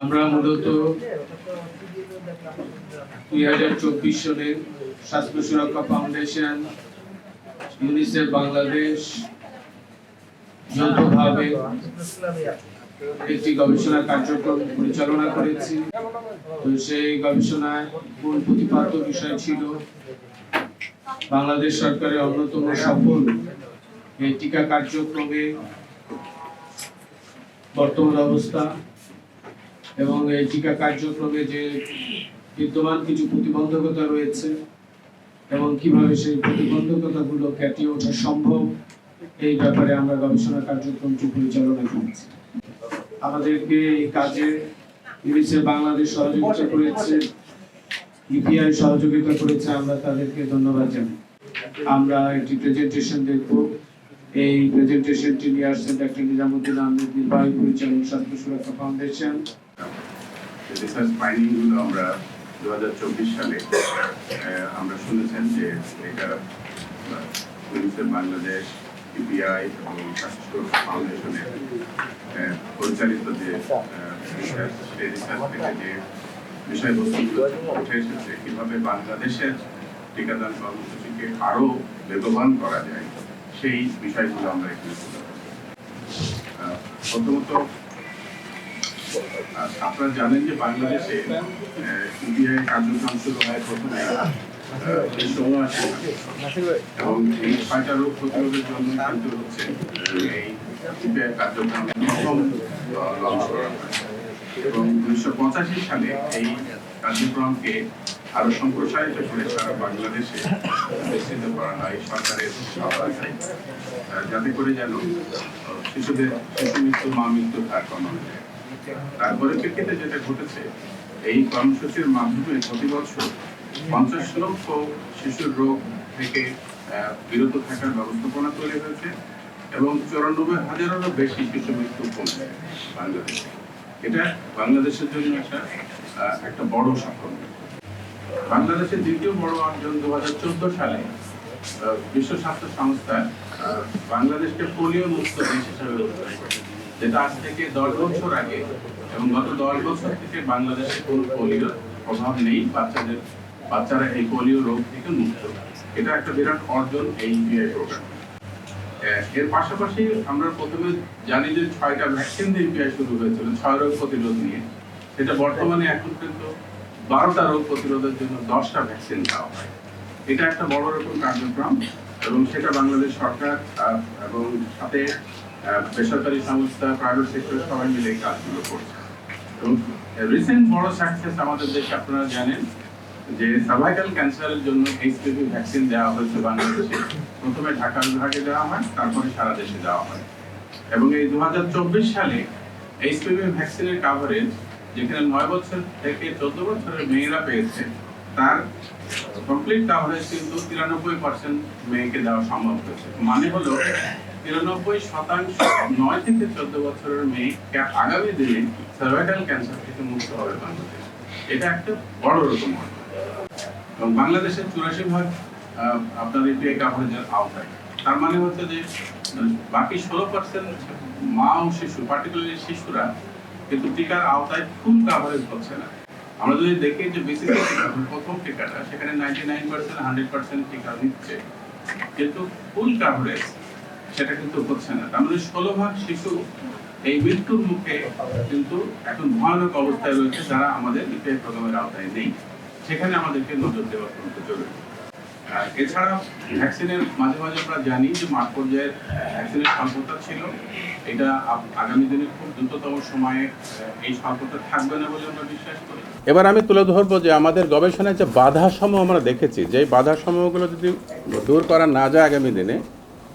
আমরা মূলত দুই হাজার চব্বিশ সালে স্বাস্থ্য সুরক্ষা ফাউন্ডেশন, ইউনিসেফ বাংলাদেশ যৌথভাবে একটি গবেষণা কার্যক্রম পরিচালনা করেছি। তো সেই গবেষণায় মূল প্রতিপাদ্য বিষয় ছিল, বাংলাদেশ সরকারের অন্যতম সফল এই টিকা কার্যক্রমে বর্তমান অবস্থা এবং এই টিকা কার্যক্রমে যে বিদ্যমান কিছু প্রতিবন্ধকতা রয়েছে এবং কীভাবে সেই প্রতিবন্ধকতাগুলো কাটিয়ে ওঠা সম্ভব, এই ব্যাপারে আমরা গবেষণা কার্যক্রমটি পরিচালনা করেছি। আমাদেরকে এই কাজে ইউনিসেফ বাংলাদেশ সহযোগিতা করেছে, ইপিআই সহযোগিতা করেছে, আমরা তাদেরকে ধন্যবাদ জানাই। আমরা একটি প্রেজেন্টেশন দেখব। এই প্রেজেন্টেশনটি নিয়ে আসছেন নিজামুদ্দিন আহমেদ, নির্বাহী পরিচালক স্বাস্থ্য সুরক্ষা ফাউন্ডেশন রিসার্চ আমরা দু হাজার চব্বিশ সালে আমরা শুনেছেন যে এটা বাংলাদেশ ইপিআই এবং স্বাস্থ্য সুরক্ষা ফাউন্ডেশনের পরিচালিত যে বিষয়বস্তুগুলো উঠে এসেছে, কীভাবে বাংলাদেশের টিকাদান কর্মসূচিকে আরও বেগবান করা যায় সেই বিষয়গুলো আমরা এখানে প্রথমত আপনারা জানেন যে বাংলাদেশে ইউপিআই কার্যক্রম শুরু হয় প্রথমে এবং এই ছয়টা রোগ প্রতিরোধের জন্য কিন্তু হচ্ছে এই ইউপিআই কার্যক্রম প্রথম লঞ্চ করা। হয় এবং উনিশশো পঁচাশি সালে এই কার্যক্রমকে আরও সম্প্রসারিত করে সারা বাংলাদেশে বিস্তৃত করা হয় সরকারের সহায়তায় যাতে করে যেন শিশুদের শিশু মৃত্যু, মা মৃত্যুর হার কমানো যায়। তারপরে প্রেক্ষিতে যেটা ঘটেছে, এই কর্মসূচির মাধ্যমে প্রতি বছর পঞ্চাশ লক্ষ শিশুর রোগ থেকে বিরত থাকার ব্যবস্থাপনা তৈরি হয়েছে এবং চুরানব্বই হাজারেরও বেশি শিশু মৃত্যু কমছে বাংলাদেশে। এটা বাংলাদেশের জন্য একটা একটা বড় সাফল্য বাংলাদেশের দ্বিতীয় বড় অর্জন দু হাজার চোদ্দ সালে বিশ্ব স্বাস্থ্য সংস্থা বাংলাদেশকে পোলিও মুক্ত দেশ হিসেবে যেটা আজ থেকে দশ বছর আগে এবং গত দশ বছর থেকে বাংলাদেশে কোনো পোলিওর অভাব নেই, বাচ্চাদের, বাচ্চারা এই পোলিও রোগ থেকে মুক্ত। এটা একটা বিরাট অর্জন এই ইউপিআই প্রোগ্রাম। এর পাশাপাশি আমরা প্রথমে জানি যে ছয়টা ভ্যাকসিন দিয়ে ইউপিআই শুরু হয়েছিল, ছয় রোগ প্রতিরোধ নিয়ে। সেটা বর্তমানে এখন কিন্তু বারোটা রোগ প্রতিরোধের জন্য দশটা ভ্যাকসিন দেওয়া হয়। এটা একটা বড় রকম কার্যক্রম এবং সেটা বাংলাদেশ সরকার এবং সাথে বেসরকারি সংস্থা প্রাইভেট সেক্টর সবাই মিলে এই কাজগুলো করছে। এবং রিসেন্ট বড় সাকসেস আমাদের দেশে আপনারা জানেন যে সার্ভাইকাল ক্যান্সারের জন্য এইচপিভি ভ্যাকসিন দেওয়া হয়েছে বাংলাদেশে। প্রথমে ঢাকা বিভাগে দেওয়া হয়, তারপরে সারা দেশে দেওয়া হয়। এবং এই দু হাজার চব্বিশ সালে এইচপিভি ভ্যাকসিনের কাভারেজ যেখানে নয় বছর থেকে চোদ্দ বছরের মেয়েরা পেয়েছে, তার কমপ্লিট কাভারেজ কিন্তু তিরানব্বই পার্সেন্ট মেয়েকে দেওয়া সম্ভব হয়েছে। মানে হলো, তিরানব্বই শতাংশ নয় থেকে চোদ্দ বছরের মেয়ে আগামী দিনে সার্ভাইকাল ক্যান্সার থেকে মুক্ত হবে বাংলাদেশ। এটা একটা বড় রকম এবং বাংলাদেশের চুরাশি ভাগ আপনার ইপিআই কাভারেজের আওতায়। তার মানে হচ্ছে যে বাকি ষোলো পার্সেন্ট মা ও শিশু পার্টিকুলারলি শিশুরা কিন্তু টিকার আওতায় ফুল কাভারেজ হচ্ছে না। আমরা যদি দেখি যে বিসিসি প্রথম টিকাটা, সেখানে ninety nine percent hundred percent টিকা নিচ্ছে। কিন্তু ফুল কাভারেজ সেটা কিন্তু হচ্ছে না। তার মানে ষোলো ভাগ শিশু এই মৃত্যুর মুখে কিন্তু এখন ভয়ানক অবস্থায় রয়েছে, যারা আমাদের ইপিআই প্রোগ্রামের আওতায় নেই। সেখানে আমাদেরকে নজর দেওয়া অত্যন্ত জরুরি। এছাড়া ভ্যাকসিনের মাঝে মাঝে আমরা জানি যে মাঠ পর্যায়ের ভ্যাকসিনের স্বল্পতা ছিল। এটা আগামী দিনে খুব দ্রুততম সময়ে এই স্বল্পতা থাকবে না বলে আমরা বিশ্বাস করি। এবার আমি তুলে ধরবো যে আমাদের গবেষণায় যে বাধাসমূহ আমরা দেখেছি যে বাধাসমূহগুলো যদি দূর করা না যায় আগামী দিনে,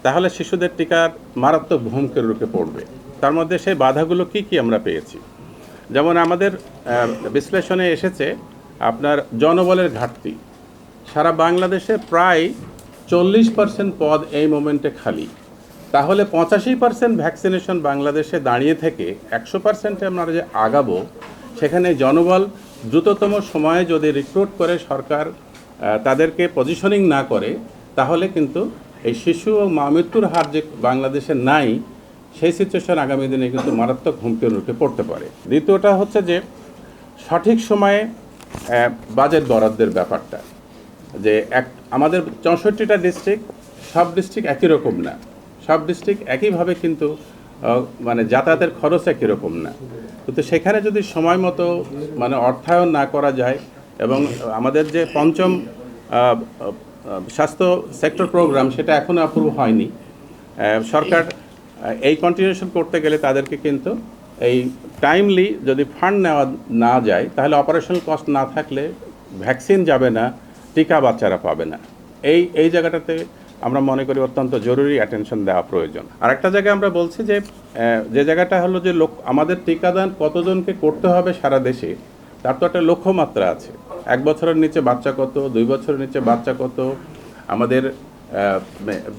তাহলে শিশুদের টিকার মারাত্মক ভূমিকার রূপে পড়বে। তার মধ্যে সেই বাধাগুলো কি কি আমরা পেয়েছি? যেমন আমাদের বিশ্লেষণে এসেছে আপনার জনবলের ঘাটতি। সারা বাংলাদেশে প্রায় চল্লিশ পার্সেন্ট পদ এই মোমেন্টে খালি। তাহলে পঁচাশি পার্সেন্ট ভ্যাকসিনেশন বাংলাদেশে দাঁড়িয়ে থেকে একশো পার্সেন্টে আমরা যে আগাবো, সেখানে জনবল দ্রুততম সময়ে যদি রিক্রুট করে সরকার তাদেরকে পজিশনিং না করে, তাহলে কিন্তু এই শিশু ও মা মৃত্যুর হার যে বাংলাদেশে নাই, সেই সিচুয়েশন আগামী দিনে কিন্তু মারাত্মক হুমকির মুখে পড়তে পারে। দ্বিতীয়টা হচ্ছে যে সঠিক সময়ে বাজেট বরাদ্দের ব্যাপারটা। যে এক, আমাদের চৌষট্টিটা ডিস্ট্রিক্ট সব ডিস্ট্রিক্ট একই রকম না। সব ডিস্ট্রিক্ট একইভাবে কিন্তু মানে যাতায়াতের খরচ একই রকম না। কিন্তু সেখানে যদি সময় মতো মানে অর্থায়ন না করা যায় এবং আমাদের যে পঞ্চম স্বাস্থ্য সেক্টর প্রোগ্রাম সেটা এখনও অ্যাপ্রুভ হয়নি সরকার এই কন্টিনিউশন করতে গেলে তাদেরকে কিন্তু এই টাইমলি যদি ফান্ড নেওয়া না যায়, তাহলে অপারেশনাল কস্ট না থাকলে ভ্যাকসিন যাবে না। টিকা বাচ্চারা পাবে না। এই এই জায়গাটাতে আমরা মনে করি অত্যন্ত জরুরি অ্যাটেনশন দেওয়া প্রয়োজন। আর একটা জায়গায় আমরা বলছি যে যে জায়গাটা হলো যে লোক, আমাদের টিকাদান কতজনকে করতে হবে সারা দেশে, তার তো একটা লক্ষ্যমাত্রা আছে। এক বছরের নিচে বাচ্চা কত, দুই বছরের নিচে বাচ্চা কত, আমাদের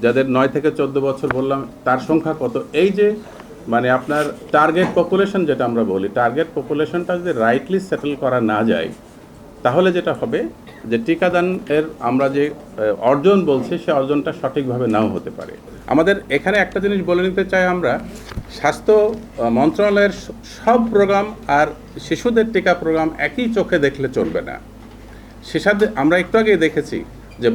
যাদের নয় থেকে চোদ্দ বছর বললাম, তার সংখ্যা কত। এই যে মানে আপনার টার্গেট পপুলেশন যেটা আমরা বলি টার্গেট পপুলেশনটা যদি রাইটলি সেটেল করা না যায় তাহলে যেটা হবে যে টিকাদান এর আমরা যে অর্জন বলছি, সে অর্জনটা সঠিকভাবে নাও হতে পারে। আমাদের এখানে একটা জিনিস বলে নিতে চাই আমরা, স্বাস্থ্য মন্ত্রণালয়ের সব প্রোগ্রাম আর শিশুদের টিকা প্রোগ্রাম একই চোখে দেখলে চলবে না। সেসাথে আমরা একটু আগে দেখেছি যে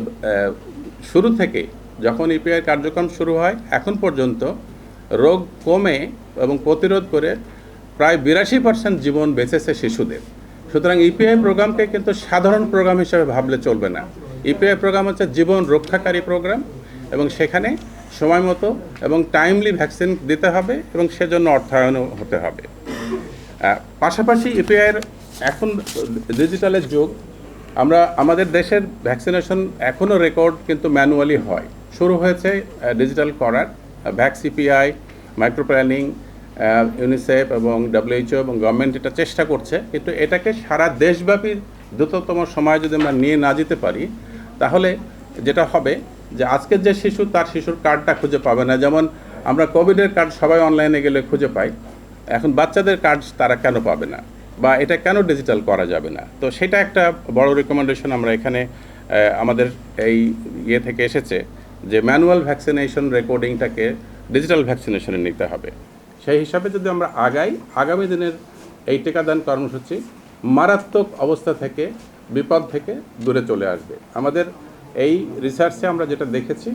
শুরু থেকে যখন ইপিআই কার্যক্রম শুরু হয়, এখন পর্যন্ত রোগ কমে এবং প্রতিরোধ করে প্রায় বিরাশি পার্সেন্ট জীবন বেঁচেছে শিশুদের। সুতরাং ইপিআই প্রোগ্রামকে কিন্তু সাধারণ প্রোগ্রাম হিসেবে ভাবলে চলবে না। ইপিআই প্রোগ্রাম হচ্ছে জীবন রক্ষাকারী প্রোগ্রাম এবং সেখানে সময় মতো এবং টাইমলি ভ্যাকসিন দিতে হবে এবং সেজন্য অর্থায়নও হতে হবে। পাশাপাশি ইপিআইয়ের এখন ডিজিটালের যুগ। আমরা, আমাদের দেশের ভ্যাকসিনেশন এখনও রেকর্ড কিন্তু ম্যানুয়ালি হয়। শুরু হয়েছে ডিজিটাল করার vax EPI micro planning UNICEF এবং ডাব্লিউএইচও এবং গভর্নমেন্ট এটা চেষ্টা করছে। কিন্তু এটাকে সারা দেশব্যাপী দ্রুততম সময় যদি আমরা নিয়ে না যেতে পারি, তাহলে যেটা হবে যে আজকের যে শিশু, তার শিশুর কার্ডটা খুঁজে পাবে না। যেমন আমরা কোভিডের কার্ড সবাই অনলাইনে গেলে খুঁজে পাই। এখন বাচ্চাদের কার্ড তারা কেন পাবে না? বা এটা কেন ডিজিটাল করা যাবে না? তো সেটা একটা বড় রেকমেন্ডেশন আমরা এখানে আমাদের এই ইয়ে থেকে এসেছে যে ম্যানুয়াল ভ্যাকসিনেশন রেকর্ডিংটাকে ডিজিটাল ভ্যাকসিনেশনে নিতে হবে। সেই হিসাবে যদি আমরা আগাই, আগামী দিনের এই টিকাদান কর্মসূচি মারাত্মক অবস্থা থেকে, বিপদ থেকে দূরে চলে আসবে। আমাদের এই রিসার্চে আমরা যেটা দেখেছি,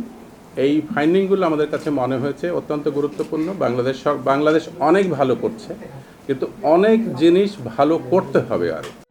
এই ফাইন্ডিংগুলো আমাদের কাছে মনে হয়েছে অত্যন্ত গুরুত্বপূর্ণ। বাংলাদেশ বাংলাদেশ অনেক ভালো করছে, কিন্তু অনেক জিনিস ভালো করতে হবে আরও